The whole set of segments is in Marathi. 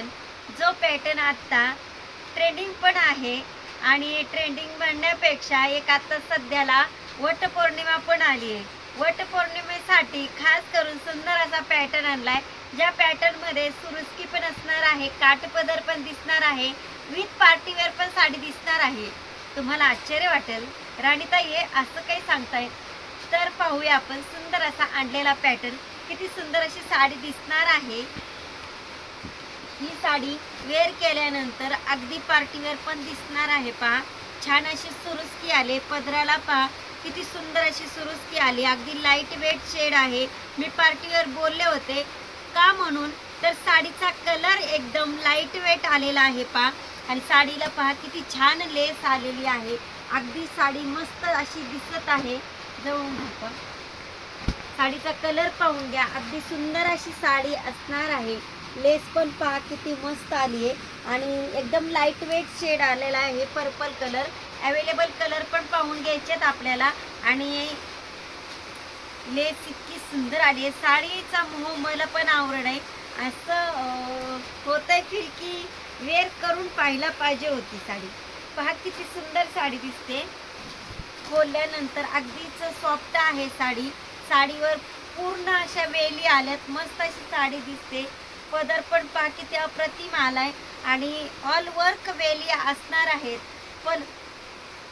पॅटर्न. जो पॅटर्न आत्ता ट्रेंडिंग पण आहे आणि ट्रेंडिंग म्हणण्यापेक्षा एक आता सध्याला वटपौर्णिमा पण आली आहे. वटपौर्णिमेसाठी खास करून सुंदर असा पॅटर्न आणलाय. ज्या पॅटर्नमध्ये सुरुस्की पण असणार आहे काठपदर पण दिसणार आहे विथ पार्टीवेअर पण साडी दिसणार आहे. तुम्हाला आश्चर्य वाटेल. राणीताई हे असं काही सांगताय? तर पाहूया आपण सुंदर असा आणलेला पॅटर्न. किती सुंदर अशी साडी दिसणार आहे. ही साडी वेअर केल्यानंतर अगदी पार्टीवेअर पण दिसणार आहे पहा. छान अशी सुरुस्की आले. पदराला पहा. किती सुंदर अशी सुरुस्की आली. अगदी लाइट वेट शेड आहे. मी पार्टीवेअर बोलले होते. का म्हणून? तर साडीचा कलर एकदम लाइट वेट आलेला आहे पहा. आणि साडीला पहा किती छान लेस आलेली आहे. अगदी साडी मस्त अशी दिसत आहे. जवळून साडीचा कलर पाहून घ्या. अगदी सुंदर अशी साडी असणार आहे. लेस पण पहा किती मस्त आली आहे आणि एकदम लाइट वेट शेड आलेला आहे पर्पल कलर अवेलेबल कलर पण पाहून घ्यायचेत आपल्याला. आणि लेस इतकी सुंदर आली आहे साडीचा मोह मला पण आवडण आहे. असं होत आहे फील की वेअर करून पाहायला पाहिजे होती साडी. पहा किती सुंदर साडी दिसते. खोलल्यानंतर अगदीच सॉफ्ट आहे साडी. साडीवर पूर्ण अशा वेली आल्यात. मस्त अशी साडी दिसते. पदर पण किती अप्रतिम आलाय आणि ऑल वर्क वेली असणार आहेत. पण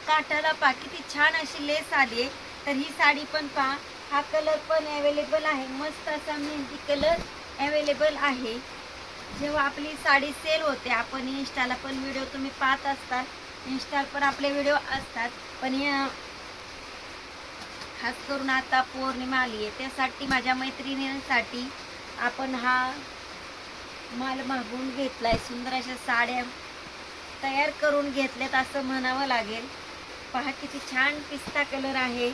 काठाला पा किती छान अशी लेस आली आहे. तर ही साडी पण पहा हा कलर पण अवेलेबल आहे. मस्त असा मेहंदी कलर अवेलेबल आहे. जेव्हा आपली साडी सेल होते आपण इन्स्टाला पण व्हिडिओ तुम्ही पाहत असतात. इन्स्टाला पण आपले व्हिडिओ असतात. पण या खास करून आता पौर्णिमा आली आहे त्यासाठी माझ्या मैत्रिणींसाठी आपण हा माल मागून घेतलाय सुंदर अशा साड्या तयार करून घेतल्यात असं म्हणावं लागेल. पहा किती छान पिस्ता कलर आहे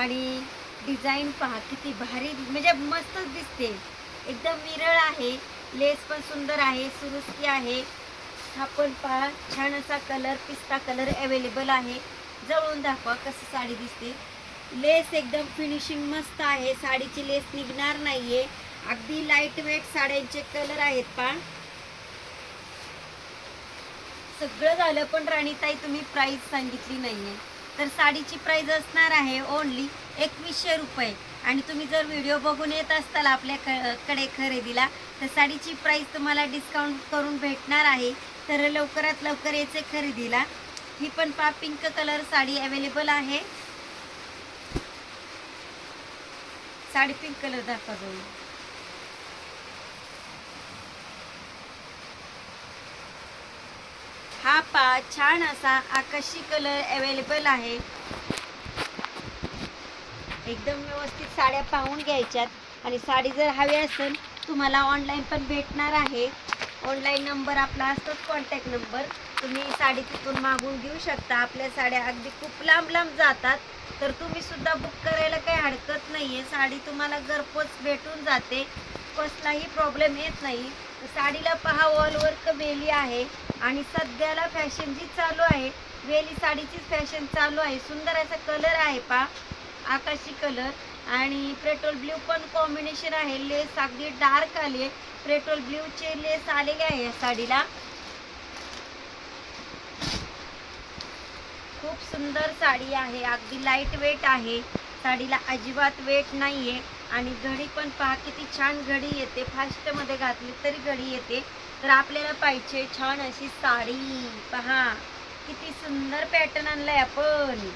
आणि डिझाईन पहा किती भारी म्हणजे मस्तच दिसते. एकदम विरळ आहे लेस पण सुंदर आहे सुरुस्की आहे. हा पण पहा छान असा कलर पिस्ता कलर अवेलेबल आहे. जवळून दाखवा कसं साडी दिसते. लेस एकदम फिनिशिंग मस्त आहे साडीची लेस निघणार नाही आहे अगदी लाइट वेट साड्यांचे कलर आहेत पहा सगळं झालं पण राणीताई तुम्ही प्राईज सांगितली नाहीये. तर साडीची प्राईज असणार आहे ओनली एकवीसशे रुपये. आणि तुम्ही जर व्हिडिओ बघून येत असताल आपल्या कडे खरेदीला तर साडीची प्राईज तुम्हाला डिस्काउंट करून भेटणार आहे. तर लवकरात लवकर यायचे खरेदीला. ही पण पा पिंक कलर साडी अवेलेबल आहे. साडी पिंक कलर दाखवा जाऊन हा पा छान असा आकाशी कलर अवेलेबल आहे. एकदम व्यवस्थित साड्या पाहून घ्यायच्यात. आणि साडी जर हवी असेल तुम्हाला ऑनलाईन पण भेटणार आहे. ऑनलाईन नंबर आपला असतोच कॉन्टॅक्ट नंबर तुम्ही साडी तिथून मागून घेऊ शकता. आपल्या साड्या अगदी खूप लांब लांब जातात. तर तुम्ही सुद्धा बुक करायला काही हरकत नाही आहे साडी तुम्हाला घरपोच भेटून जाते. कसलाही प्रॉब्लेम येत नाही. साडीला पहा ऑल वर्क वेली आहे. आणि सध्याला फॅशन जी चालू आहे वेली साडीचीच फॅशन चालू आहे. सुंदर असा कलर आहे पा आकाशी कलर आणि पेट्रोल ब्ल्यू पण कॉम्बिनेशन आहे. लेस अगदी डार्क आली आहे पेट्रोल ब्ल्यूचे लेस आलेले आहे या साडीला. खूप सुंदर साडी आहे. अगदी लाइट वेट आहे. साडीला अजिबात वेट नाही आहे आणि घडी पण पहा किती छान घडी येते. फास्टमध्ये घातली तरी घडी येते. तर आपल्याला पाहिजे छान अशी साडी. पहा किती सुंदर पॅटर्न आणलाय आपण.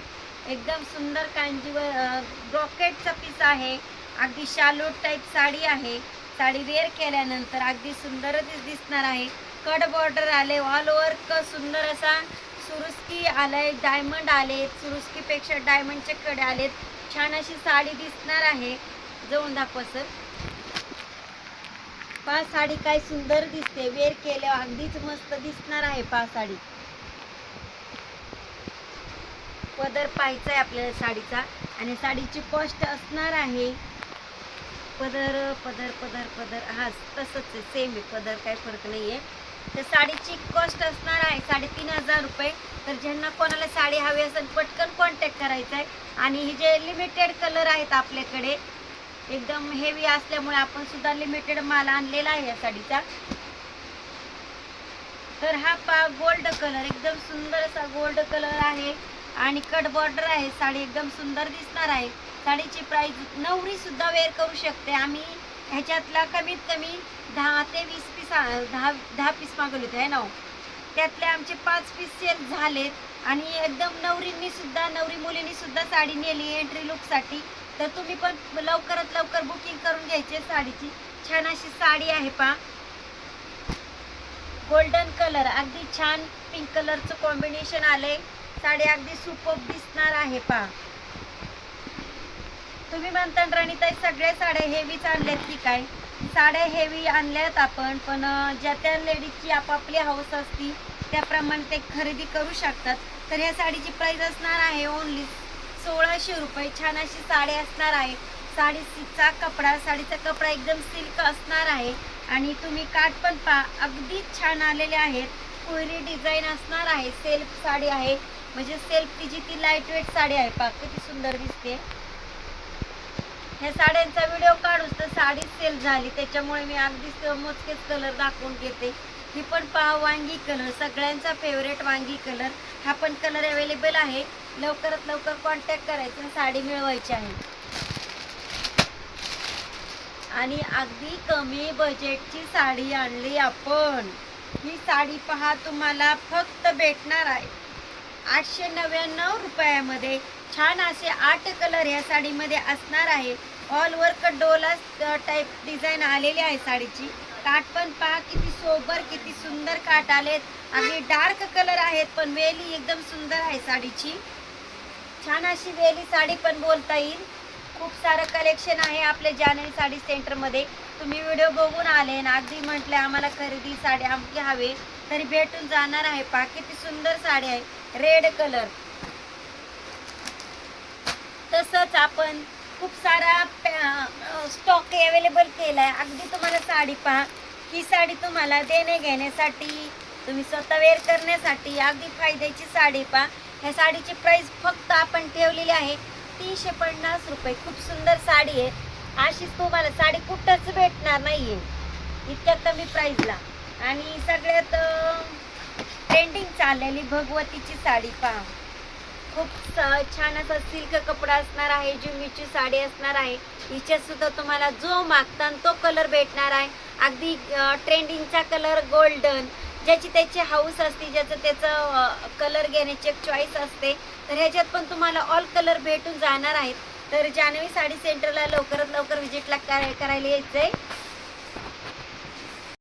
एकदम सुंदर कांजीवर ब्रॉकेटचा पीस आहे. अगदी शालोट टाईप साडी आहे. साडी वेअर केल्यानंतर अगदी सुंदरच दिसणार आहे. कट बॉर्डर आले ऑल ओव्हर सुंदर असा सुरुस्की आलाय डायमंड आले सुरुस्कीपेक्षा डायमंडचे कडे आलेत. छान अशी साडी दिसणार आहे. जाऊन दाखवा सर. पा साडी काय सुंदर दिसते. वेअर केल्यावर अगदीच मस्त दिसणार आहे पा साडी. पदर पाहायचा आहे आपल्याला साडीचा. आणि साडीची कॉस्ट असणार आहे. पदर पदर पदर पदर. हा तसंच आहे. सेम आहे. पदर काय फरक नाही आहे तर साडीची कॉस्ट असणार आहे साडेतीन हजार रुपये. तर ज्यांना कोणाला साडी हवी असेल पटकन कॉन्टॅक्ट करायचा आहे आणि हे जे लिमिटेड कलर आहेत आपल्याकडे एकदम हेवी असल्यामुळे आपण सुद्धा लिमिटेड माल आणलेला आहे या साडीचा. तर हा पा गोल्ड कलर एकदम सुंदर असा गोल्ड कलर आहे. आणि कट बॉर्डर आहे. साडी एकदम सुंदर दिसणार आहे. साडीची प्राईस नवरी सुद्धा वेअर करू शकते. आम्ही ह्याच्यातला कमीत कमी दहा ते वीस पीस दहा दहा पीस मागवले होते आहे ना हो? त्यातले आमचे पाच पीस सेल झालेत. आणि एकदम नवरींनी सुद्धा नवरी मुलींनी सुद्धा साडी नेली एंट्री लुकसाठी तर तुम्ही पण लवकरात लवकर बुकिंग करून घ्यायची साडीची. छान अशी साडी आहे पा गोल्डन कलर अगदी छान पिंक कलरचं कॉम्बिनेशन आलंय. साडी अगदी सुपर दिसणार आहे पा तुम्ही म्हणता राणीताई सगळ्या साड्या हेवीच आणल्यात की काय? साड्या हेवी आणल्यात आपण पण ज्या त्या लेडीजची आपापली हौस असती त्याप्रमाणे ते खरेदी करू शकतात. तर ह्या साडीची प्राईस असणार आहे ओनली सोळाशे रुपये. छान अशी साडी असणार आहे. साडीचा कपडा साडीचा कपडा एकदम सिल्क असणार आहे. आणि तुम्ही काठ पण पा अगदी छान आलेले आहेत. कोयरी डिझाईन असणार आहे. सेल्फ साडी आहे. म्हणजे सेल्फ तिची ती लाइट वेट साडी आहे पा किती सुंदर दिसते. ह्या साड्यांचा व्हिडिओ काढूच तर साडी सेल झाली. त्याच्यामुळे मी अगदी मोजकेच कलर दाखवून घेते. ही पण पहा वांगी कलर सगळ्यांचा फेवरेट वांगी कलर हा पण कलर अवेलेबल आहे. लवकरात लवकर कॉन्टॅक्ट करायचं साडी मिळवायची आहे. आणि अगदी कमी बजेटची साडी आणली आपण. ही साडी पहा तुम्हाला फक्त भेटणार आहे. आठशे नव्याण्णव रुपयामध्ये छान असे आठ कलर या साडीमध्ये असणार आहे. ऑल वर्क डोला टाईप डिझाईन आलेली आहे साडीची. काठ पण पहा किती सोबर किती सुंदर काठ आलेत. आणि डार्क कलर आहेत पण वेली एकदम सुंदर आहे साडीची. छान अशी वेली साडी पण बोलता येईल. खूप सारं कलेक्शन आहे आपल्या जानेवारी साडी सेंटरमध्ये तुम्ही व्हिडिओ बघून आले ना अगदी म्हटलं आम्हाला खरेदी साडी आमची हवे तरी भेटून जाणार आहे. पा किती सुंदर साडी आहे. रेड कलर तसंच आपण खूप सारा स्टॉक अवेलेबल केला आहे अगदी तुम्हाला साडी पहा. ही साडी तुम्हाला देणे घेण्यासाठी तुम्ही स्वतः वेअर करण्यासाठी अगदी फायद्याची साडी पहा. ह्या साडीची प्राईस फक्त आपण ठेवलेली आहे. तीनशे पन्नास रुपये. खूप सुंदर साडी आहे. अशीच तुम्हाला साडी कुठंच भेटणार नाही आहे इतक्या कमी प्राईजला आणि सगळ्यात ट्रेंडिंग चाललेली भगवतीची साडी पहा. खूप स- छान असा सिल्क कपडा असणार आहे जुमीची साडी असणार आहे. हिच्यात सुद्धा तुम्हाला जो मागता तो कलर भेटणार आहे. अगदी ट्रेंडिंगचा कलर गोल्डन ज्याची त्याची हाऊस असते ज्याचं त्याचं कलर घेण्याची एक चॉईस असते. तर ह्याच्यात पण तुम्हाला ऑल कलर भेटून जाणार आहेत. तर जान्हवी साडी सेंटरला लवकरात लवकर व्हिजिटला करायला यायचं आहे